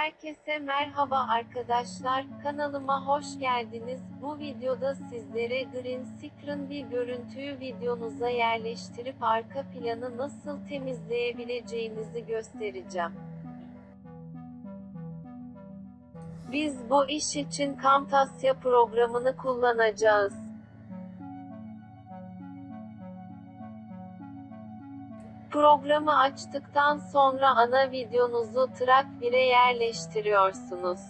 Herkese merhaba arkadaşlar, kanalıma hoş geldiniz. Bu videoda sizlere Green Screen bir görüntüyü videonuza yerleştirip arka planı nasıl temizleyebileceğinizi göstereceğim. Biz bu iş için Camtasia programını kullanacağız. Programı açtıktan sonra ana videonuzu Track 1'e yerleştiriyorsunuz.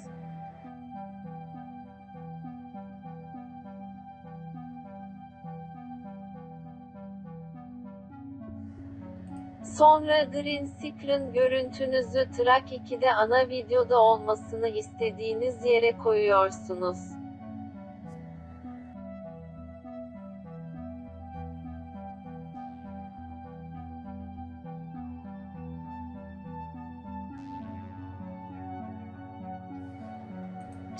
Sonra Green Screen görüntünüzü Track 2'de ana videoda olmasını istediğiniz yere koyuyorsunuz.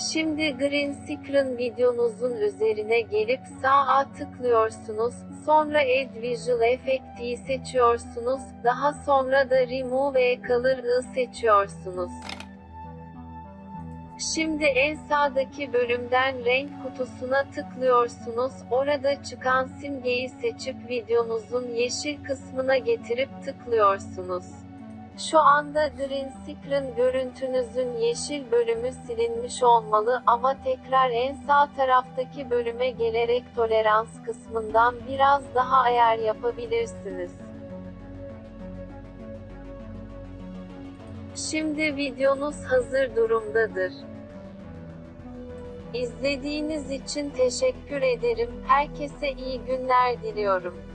Şimdi Green Screen videonuzun üzerine gelip sağa tıklıyorsunuz, sonra Add Visual Effect'i seçiyorsunuz, daha sonra da Remove a Color'ı seçiyorsunuz. Şimdi en sağdaki bölümden renk kutusuna tıklıyorsunuz, orada çıkan simgeyi seçip videonuzun yeşil kısmına getirip tıklıyorsunuz. Şu anda Green Screen görüntünüzün yeşil bölümü silinmiş olmalı ama tekrar en sağ taraftaki bölüme gelerek tolerans kısmından biraz daha ayar yapabilirsiniz. Şimdi videonuz hazır durumdadır. İzlediğiniz için teşekkür ederim. Herkese iyi günler diliyorum.